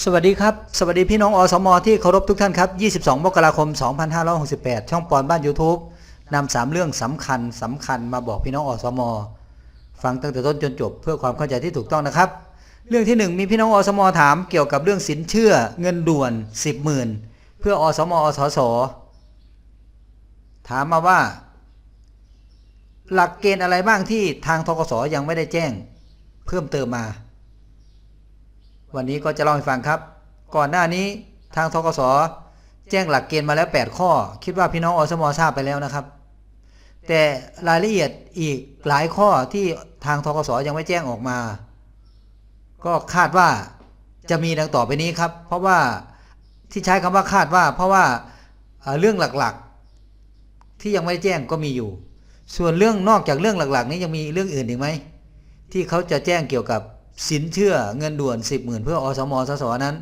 สวัสดีครับ สวัสดีพี่น้องอสมอที่เคารพทุกท่านครับ 22 มกราคม 2568 ช่องปอนบ้าน YouTube นำสามเรื่องสำคัญสำคัญมาบอกพี่น้องอสมอฟังตั้งแต่ต้นจนจบ เพื่อความเข้าใจที่ถูกต้องนะครับ เรื่องที่หนึ่งมีพี่น้องอสมอถามเกี่ยวกับเรื่องสินเชื่อเงินด่วน 10หมื่นเพื่ออสมอสสถามมาว่า หลักเกณฑ์อะไรบ้างที่ทางทกสยังไม่ได้แจ้ง เพิ่มเติมมา วันนี้ก็จะเล่าให้ฟังครับ ก่อนหน้านี้ทางทกสแจ้งหลักเกณฑ์มาแล้ว 8 ข้อ คิดว่าพี่น้องอสมทราบไปแล้วนะครับ แต่รายละเอียดอีกหลายข้อที่ทางทกสยังไม่แจ้งออกมา ก็คาดว่าจะมีดังต่อไปนี้ครับ เพราะว่าที่ใช้คำว่าคาดว่า เพราะว่าเอ่อเรื่องหลักๆ ที่ยังไม่แจ้งก็มีอยู่ ส่วนเรื่องนอกจากเรื่องหลัก ๆ นี้ยังมีเรื่องอื่นอีกไหมที่เขาจะแจ้งเกี่ยวกับ สินเชื่อเงินด่วน 10 0,000 เพื่ออสมสสนั้น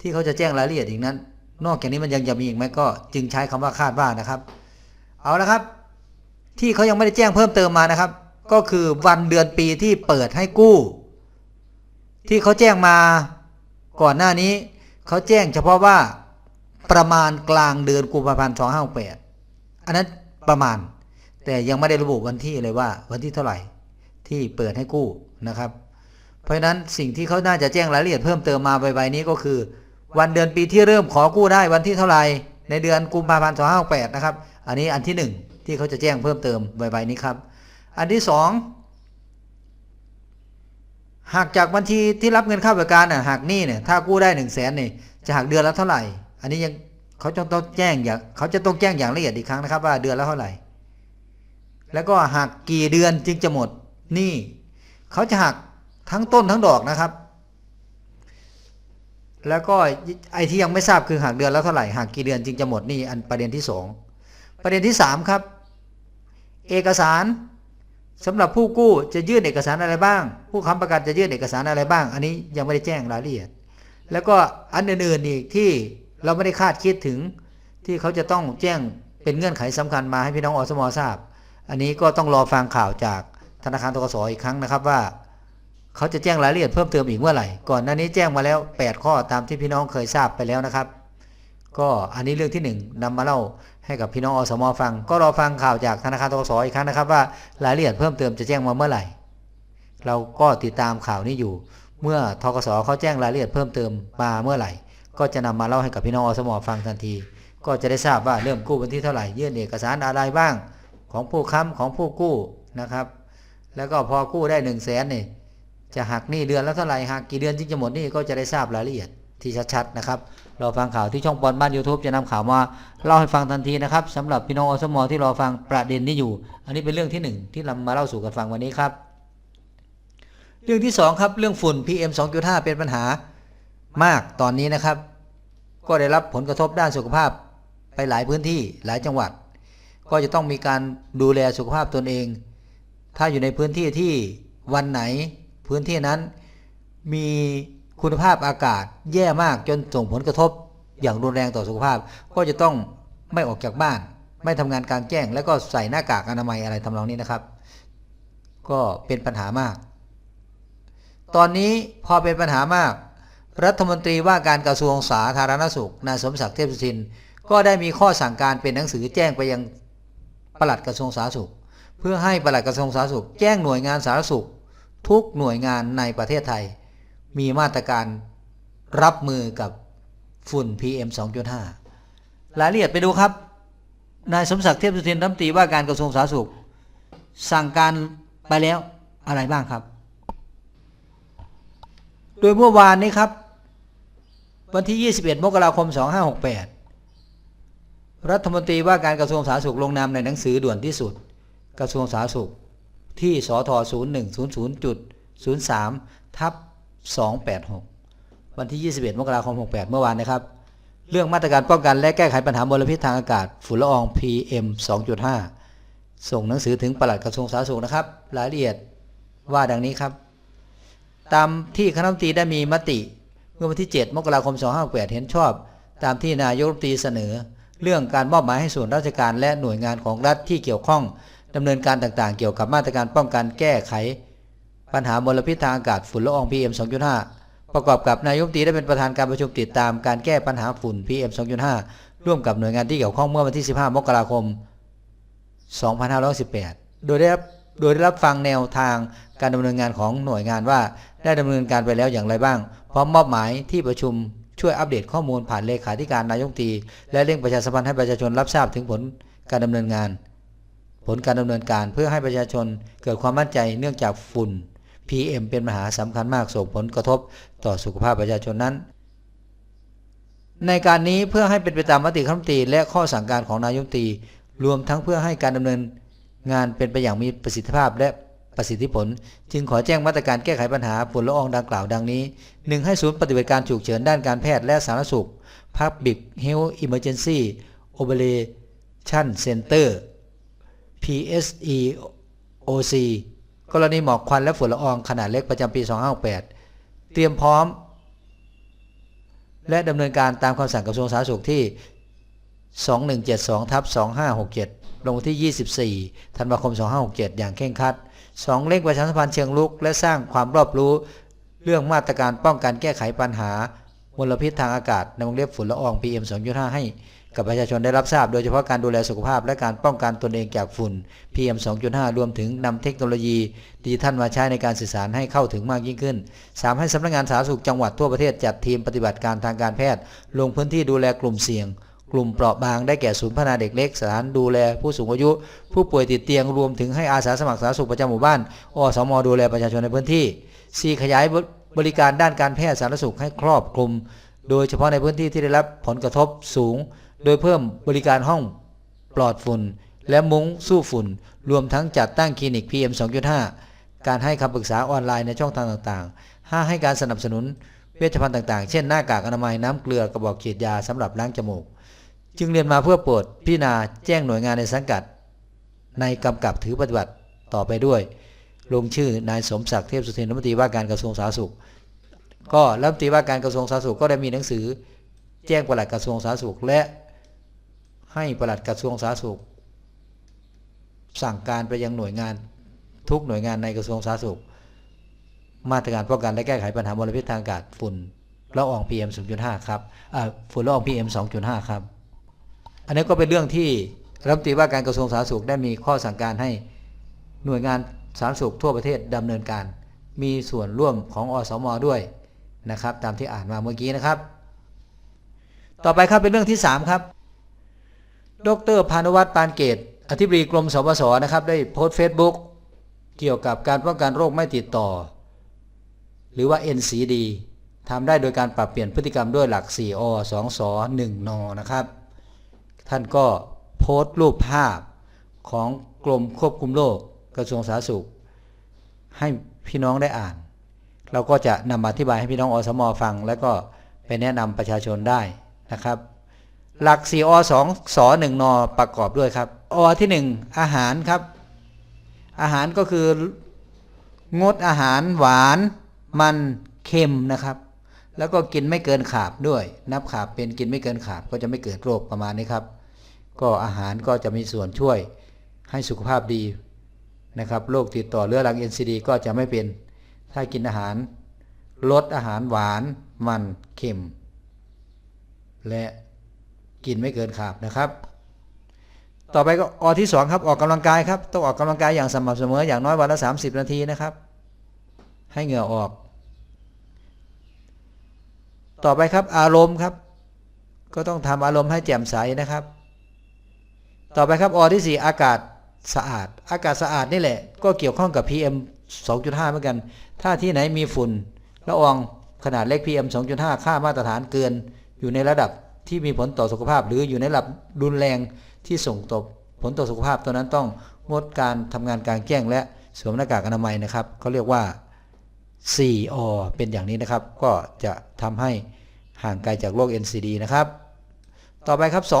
ที่เขาจะแจ้งรายละเอียดอีกนั้น นอกจากนี้มันยังจะมีอีกไหมก็จึงใช้คำว่าคาดว่านะครับ เอาละครับ ที่เขายังไม่ได้แจ้งเพิ่มเติมมานะครับ ก็คือวันเดือนปีที่เปิดให้กู้ ที่เขาแจ้งมาก่อนหน้านี้เขาแจ้งเฉพาะว่าประมาณกลางเดือนกุมภาพันธ์2568อันนั้นประมาณ แต่ยังไม่ได้ระบุวันที่เลยว่า วันที่เท่าไหร่ที่เปิดให้กู้นะครับ เพราะฉะนั้นสิ่งที่เขาน่าจะแจ้งรายละเอียดเพิ่มเติมมาใบๆนี้ก็คือ วันเดือนปีที่เริ่มขอกู้ได้วันที่เท่าไหร่ในเดือนกุมภาพันธ์2568นะครับ อันนี้อันที่หนึ่งที่เขาจะแจ้งเพิ่มเติมใบๆนี้ครับ อันที่สองหากจากบัญชีที่รับเงินเข้าบริการน่ะหากหนี้เนี่ยถ้ากู้ได้หนึ่งแสนเนี่ยจะหักเดือนละเท่าไหร่ อันนี้ยังเขาจะต้องแจ้งอย่างเขาจะต้องแจ้งอย่างละเอียดอีกครั้งนะครับ ว่าเดือนละเท่าไหร่ แล้วก็หักกี่เดือนจึงจะหมดหนี้เขาจะหัก ทั้งต้นทั้งดอกนะครับ แล้วก็ไอ้ที่ยังไม่ทราบคือหักเดือนแล้วเท่าไหร่หักกี่เดือนจึงจะหมดนี้อันประเด็นที่สองประเด็นที่สามครับ เอกสารสำหรับผู้กู้จะยื่นเอกสารอะไรบ้าง ผู้ค้ำประกันจะยื่นเอกสารอะไรบ้าง อันนี้ยังไม่ได้แจ้งรายละเอียด แล้วก็อันอื่นๆอีกที่เราไม่ได้คาดคิดถึงที่เขาจะต้องแจ้งเป็นเงื่อนไขสำคัญมาให้พี่น้องอสมทราบ อันนี้ก็ต้องรอฟังข่าวจากธนาคารทกสอีกครั้งนะครับว่า เขาจะแจ้งรายละเอียดเพิ่มเติมอีกเมื่อไหร่ ก่อนหน้านี้แจ้งมาแล้ว 8 ข้อตามที่พี่น้องเคยทราบไปแล้วนะครับ ก็อันนี้เรื่องที่ 1นำมาเล่าให้กับพี่น้องอสมฟัง ก็รอฟังข่าวจากธนาคารทกสอีกครั้งนะครับ ว่ารายละเอียดเพิ่มเติมจะแจ้งมาเมื่อไหร่ เราก็ติดตามข่าวนี้อยู่ เมื่อทกสเขาแจ้งรายละเอียดเพิ่มเติมมาเมื่อไหร่ ก็จะนำมาเล่าให้กับพี่น้องอสมฟังทันที ก็จะได้ทราบว่าเริ่มกู้วันที่เท่าไหร่ยื่นเอกสารอะไรบ้าง ของผู้ค้ำของผู้กู้นะครับ แล้วก็พอกู้ได้1นึ่งแสนนี่ จะหักหนี้เดือนแล้วเท่าไหร่หักกี่เดือนจึงจะหมดหนี้ก็จะได้ทราบรายละเอียดที่ชัดๆนะครับรอฟังข่าวที่ช่องปอนบ้าน YouTube จะนำข่าวมาเล่าให้ฟังทันทีนะครับสำหรับพี่น้องอสมที่รอฟังประเด็นนี้อยู่ อันนี้เป็นเรื่องที่หนึ่งที่นำมาเล่าสู่กันฟังวันนี้ครับ เรื่องที่สองครับเรื่องฝุ่น PM 2.5 เป็นปัญหามากตอนนี้นะครับ ก็ได้รับผลกระทบด้านสุขภาพไปหลายพื้นที่หลายจังหวัด ก็จะต้องมีการดูแลสุขภาพตนเอง ถ้าอยู่ในพื้นที่ที่วันไหน พื้นที่นั้น มีคุณภาพอากาศแย่มากจนส่งผลกระทบ อย่างรุนแรงต่อสุขภาพ ก็จะต้องไม่ออกจากบ้าน ไม่ทำงานกลางแจ้ง แล้วก็ใส่หน้ากากอนามัยอะไรทำนองนี้นะครับ ก็เป็นปัญหามาก ตอนนี้พอเป็นปัญหามาก รัฐมนตรีว่าการกระทรวงสาธารณสุขนายสมศักดิ์เทพสุทิน ก็ได้มีข้อสั่งการเป็นหนังสือแจ้งไปยังปลัดกระทรวงสาธารณสุข เพื่อให้ปลัดกระทรวงสาธารณสุข แจ้งหน่วยงานสาธารณสุข ทุกหน่วยงานในประเทศไทย มีมาตรการรับมือกับฝุ่น PM 2.5 รายละเอียดไปดูครับ นายสมศักดิ์เทพสุทินรัฐมนตรีว่าการกระทรวงสาธารณสุข สั่งการไปแล้วอะไรบ้างครับ โดยเมื่อวานนี้ครับ วันที่ 21 มกราคม 2568 รัฐมนตรีว่าการกระทรวงสาธารณสุขลงนามในหนังสือด่วนที่สุด กระทรวงสาธารณสุข ที่สท0100.03ทับ286 วันที่ 21 มกราคม 68 เมื่อวานนะครับ เรื่องมาตรการป้องกันและแก้ไขปัญหามลพิษทางอากาศ ฝุ่นละออง PM 2.5 ส่งหนังสือถึงปลัดกระทรวงสาธารณสุขนะครับ รายละเอียดว่าดังนี้ครับ ตามที่คณะรัฐมนตรีได้มีมติ เมื่อวันที่ 7 มกราคม 2568 เห็นชอบ ตามที่นายกรัฐมนตรีเสนอ เรื่องการมอบหมายให้ส่วนราชการและหน่วยงานของรัฐที่เกี่ยวข้อง ดำเนินการต่างๆ เกี่ยวกับมาตรการป้องกันแก้ไข ปัญหามลพิษทางอากาศฝุ่นละออง PM 2.5 ประกอบกับนายกตีได้เป็นประธานการประชุมติดตามการแก้ปัญหาฝุ่น PM 2.5 ร่วมกับหน่วยงานที่เกี่ยวข้องเมื่อวันที่ 15 มกราคม 2518 โดยได้รับโดยได้รับฟังแนวทางการดำเนินงานของหน่วยงานว่าได้ดำเนินการไปแล้วอย่างไรบ้าง พร้อมมอบหมายที่ประชุมช่วยอัปเดตข้อมูลผ่านเลขาธิการนายกตีและเร่งประชาสัมพันธ์ให้ประชาชนรับทราบถึงผลการดำเนินงาน ผลการดำเนินการเพื่อให้ประชาชนเกิดความมั่นใจเนื่องจากฝุ่น PM เป็นปัญหาสำคัญมากส่งผลกระทบต่อสุขภาพประชาชนนั้น ในการนี้เพื่อให้เป็นไปตามมติคณะมนตรีและข้อสั่งการของนายมนตรีรวมทั้งเพื่อให้การดำเนินงานเป็นไปอย่างมีประสิทธิภาพและประสิทธิผล จึงขอแจ้งมาตรการแก้ไขปัญหาฝุ่นละอองดังกล่าวดังนี้ 1. ให้ศูนย์ปฏิบัติการฉุกเฉินด้านการแพทย์และสาธารณสุข Public Health Emergency Operation Center PSEOC กรณีหมอกควันและฝุ่นละอองขนาดเล็กประจำปี 2568 เตรียมพร้อม และดำเนินการตามคำสั่งกระทรวงสาธารณสุขที่ 2172ทับ2567 ลงวันที่ 24 ธันวาคม 2567 อย่างเคร่งครัด 2. เร่งประชาสัมพันธ์เชิงลุก และสร้างความรอบรู้เรื่องมาตรการป้องกันแก้ไขปัญหามลพิษทางอากาศในวงเล็บฝุ่นละออง PM 2.5 ให้ กับประชาชนได้รับทราบ โดยเฉพาะการดูแลสุขภาพ และการป้องกันตนเองจากฝุ่น PM 2.5 รวมถึงนำเทคโนโลยีดิจิทัลมาใช้ในการสื่อสารให้เข้าถึงมากยิ่งขึ้น 3. ให้สำนักงานสาธารณสุขจังหวัดทั่วประเทศจัดทีมปฏิบัติการทางการแพทย์ ลงพื้นที่ดูแลกลุ่มเสี่ยง กลุ่มเปราะบางได้แก่ศูนย์พัฒนาเด็กเล็กสถานดูแลผู้สูงอายุ ผู้ป่วยติดเตียงรวมถึงให้อาสาสมัครสาธารณสุขประจำหมู่บ้านอสมดูแลประชาชนในพื้นที่ 4. ขยายบริการด้านการแพทย์สาธารณสุขให้ครอบคลุม โดยเฉพาะในพื้นที่ที่ได้รับผลกระทบสูง โดยเพิ่มบริการห้องปลอดฝุ่น และมุ้งสู้ฝุ่น รวมทั้งจัดตั้งคลินิก PM 2.5 การให้คำปรึกษาออนไลน์ในช่องทางต่างๆ 5 ให้การสนับสนุนเวชภัณฑ์ต่างๆ เช่นหน้ากากอนามัยน้ำเกลือกระบอกฉีดยาสำหรับล้างจมูก จึงเรียนมาเพื่อโปรดพิจารณาแจ้งหน่วยงานในสังกัด ในกำกับถือปฏิบัติต่อไปด้วย ลงชื่อนายสมศักดิ์เทพสุทินรัฐมนตรีว่าการกระทรวงสาธารณสุข ก็รัฐมนตรีว่าการกระทรวงสาธารณสุขก็ได้มีหนังสือ แจ้งปลัดกระทรวงสาธารณสุข และ ให้ปลัดกระทรวงสาธารณสุข สั่งการไปยังหน่วยงานทุกหน่วยงานในกระทรวงสาธารณสุข มาตรการป้องกันและแก้ไขปัญหามลพิษทางอากาศฝุ่นละออง PM 2.5ครับฝุ่นละออง PM 2.5 ครับ อันนี้ก็เป็นเรื่องที่รัฐมนตรีว่าการกระทรวงสาธารณสุขได้มีข้อสั่งการให้หน่วยงานสาธารณสุขทั่วประเทศดำเนินการ มีส่วนร่วมของอสมด้วยนะครับ ตามที่อ่านมาเมื่อกี้นะครับ ต่อไปครับเป็นเรื่องที่ 3 ครับ ดรพานุวัฒน์ปานเกต อธิบดีกรมสปสนะครับ ได้โพสต์เฟซบุ๊กเกี่ยวกับการป้องกันโรคไม่ติดต่อ หรือว่า NCD ทำได้โดยการปรับเปลี่ยนพฤติกรรมด้วยหลัก 4 อ 2 ส 1 น นะครับ ท่านก็โพสต์รูปภาพของกรมควบคุมโรคกระทรวงสาธารณสุข ให้พี่น้องได้อ่าน เราก็จะนำมาอธิบายให้พี่น้องอสมฟัง แล้วก็ไปแนะนำประชาชนได้นะครับ หลัก 4 อ 2ส1นประกอบด้วยครับ อที่ 1 อาหารครับ อาหารก็คืองดอาหารหวานมันเค็มนะครับ แล้วก็กินไม่เกินขาบด้วย นับขาบเป็นกินไม่เกินขาบก็จะไม่เกิดโรคประมาณนี้ครับ ก็อาหารก็จะมีส่วนช่วยให้สุขภาพดีนะครับโรคติดต่อเรื้อรัง NCD ก็จะไม่เป็น ถ้ากินอาหารลดอาหารหวานมันเค็ม และ กินไม่เกินขาบนะครับ ต่อไปก็อที่ 2 ครับออกกำลังกายครับต้องออกกำลังกายอย่างสม่ำเสมออย่างน้อยวันละ 30 นาทีนะครับ ให้เหงื่อออก ต่อไปครับอารมณ์ครับ ก็ต้องทำอารมณ์ให้แจ่มใสนะครับ ต่อไปครับอที่ 4 อากาศสะอาด อากาศสะอาดนี่แหละ ก็เกี่ยวข้องกับ PM 2.5 เหมือนกัน ถ้าที่ไหนมีฝุ่นละอองขนาดเล็ก PM 2.5 ค่ามาตรฐานเกินอยู่ในระดับ ที่มีผลต่อสุขภาพ หรืออยู่ในระดับรุนแรงที่ส่งต่อผลต่อสุขภาพตัวนั้นต้องงดการทำงานกลางแจ้งและสวมหน้ากากอนามัยนะครับเขาเรียกว่า 4 อ เป็นอย่างนี้นะครับ ก็จะทำให้ห่างไกลจากโรค NCD นะครับ ต่อไปครับ 2 สอ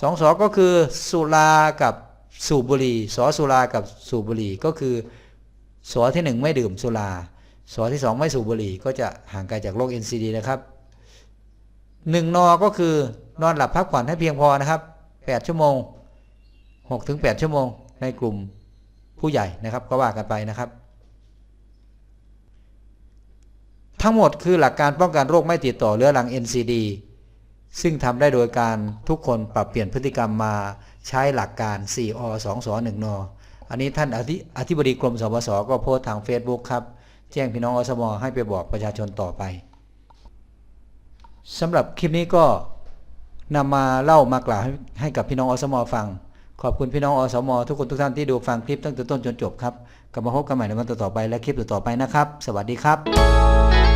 สองสอก็คือสุรากับสูบบุหรี่สอสุรากับสูบบุหรี่ก็คือสอที่ 1 ไม่ดื่มสุราสอที่ 2 ไม่สูบบุหรี่ก็จะห่างไกลจากโรค NCD นะครับ หนึ่งนอก็คือนอนหลับพักผ่อนให้เพียงพอนะครับ8ชั่วโมง6ถึง8ชั่วโมง ในกลุ่มผู้ใหญ่นะครับ ก็ว่ากันไปนะครับ ทั้งหมดคือหลักการป้องกันโรคไม่ติดต่อเรื้อรัง NCD ซึ่งทำได้โดยการทุกคนปรับเปลี่ยนพฤติกรรมมาใช้หลักการ 4อ2ส1นอันนี้ท่านอธิอธิบดีกรมสปสก็โพสต์ทาง Facebook ครับ แจ้งพี่น้องอสมให้ไปบอกประชาชนต่อไป สำหรับคลิปนี้ก็นำมาเล่ามากล่าวให้ใหกับพี่น้องอสมฟัง ขอบคุณพี่น้องอสมทุกคนทุกท่านที่ดูฟังคลิปตั้งแต่ต้นจนจบครับกลับมาพบกันใหม่ในวันต่อๆไปและคลิปต่อๆไปนะครับ สวัสดีครับ